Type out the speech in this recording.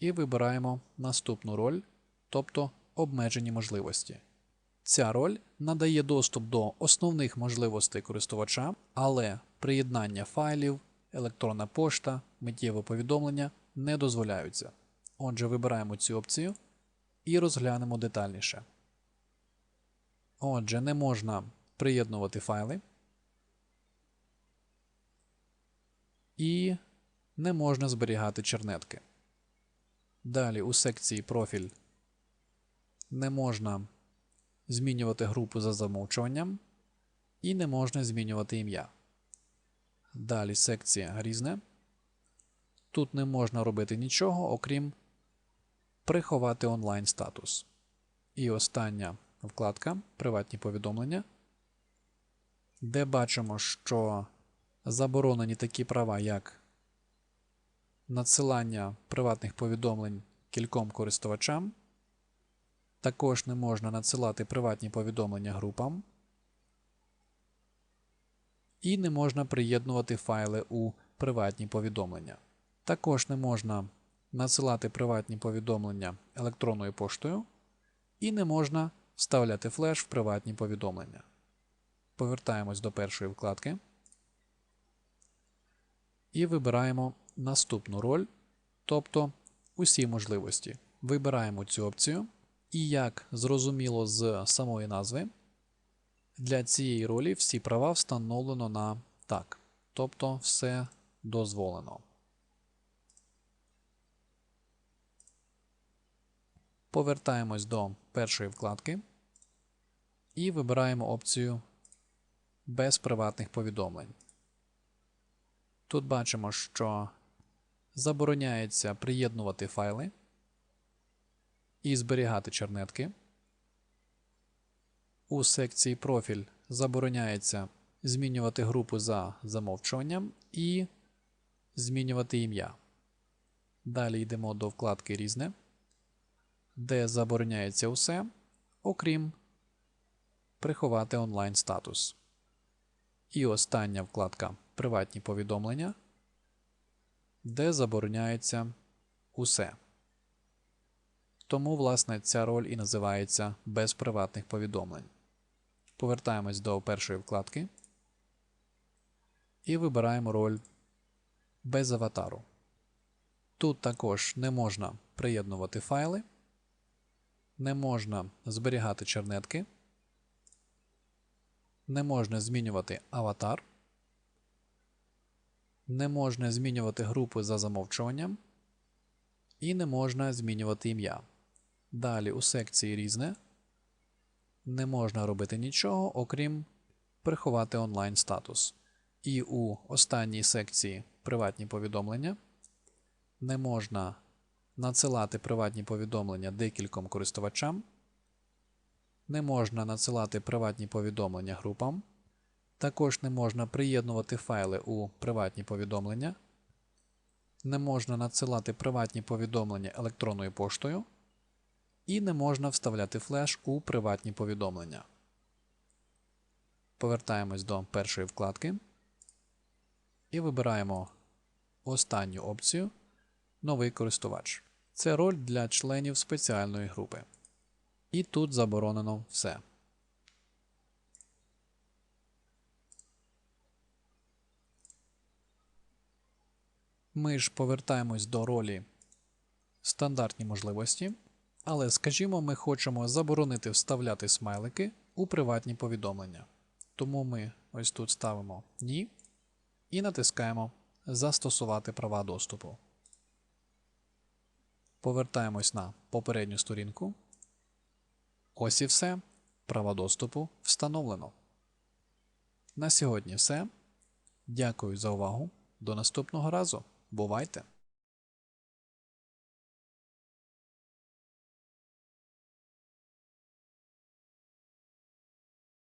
і вибираємо наступну роль, тобто обмежені можливості. Ця роль надає доступ до основних можливостей користувача, але приєднання файлів, електронна пошта, миттєве повідомлення не дозволяються. Отже, вибираємо цю опцію і розглянемо детальніше. Отже, не можна приєднувати файли і не можна зберігати чернетки. Далі у секції Профіль не можна змінювати групу за замовчуванням і не можна змінювати ім'я. Далі секція Різне. Тут не можна робити нічого, окрім приховати онлайн статус. І остання вкладка Приватні повідомлення, де бачимо, що заборонені такі права, як надсилання приватних повідомлень кільком користувачам. Також не можна надсилати приватні повідомлення групам. І не можна приєднувати файли у приватні повідомлення. Також не можна надсилати приватні повідомлення електронною поштою. І не можна вставляти флеш в приватні повідомлення. Повертаємось до першої вкладки. І вибираємо наступну роль, тобто усі можливості. Вибираємо цю опцію. І як зрозуміло з самої назви, для цієї ролі всі права встановлено на так, тобто все дозволено. Повертаємось до першої вкладки і вибираємо опцію без приватних повідомлень. Тут бачимо, що забороняється приєднувати файли і зберігати чернетки. У секції Профіль забороняється змінювати групу за замовчуванням і змінювати ім'я. Далі йдемо до вкладки Різне, де забороняється усе, окрім приховати онлайн статус. І остання вкладка Приватні повідомлення, де забороняється усе. Тому, власне, ця роль і називається без приватних повідомлень. Повертаємось до першої вкладки і вибираємо роль без аватару. Тут також не можна приєднувати файли, не можна зберігати чернетки, не можна змінювати аватар, не можна змінювати групи за замовчуванням і не можна змінювати ім'я. Далі у секції Різне не можна робити нічого, окрім приховати онлайн статус. І у останній секції Приватні повідомлення не можна надсилати приватні повідомлення декільком користувачам, не можна надсилати приватні повідомлення групам, також не можна приєднувати файли у приватні повідомлення, не можна надсилати приватні повідомлення електронною поштою і не можна вставляти флеш у приватні повідомлення. Повертаємось до першої вкладки і вибираємо останню опцію Новий користувач. Це роль для членів спеціальної групи. І тут заборонено все. Ми ж повертаємось до ролі стандартні можливості. Але, скажімо, ми хочемо заборонити вставляти смайлики у приватні повідомлення. Тому ми ось тут ставимо Ні і натискаємо Застосувати права доступу. Повертаємось на попередню сторінку. Ось і все. Права доступу встановлено. На сьогодні все. Дякую за увагу. До наступного разу. Бувайте!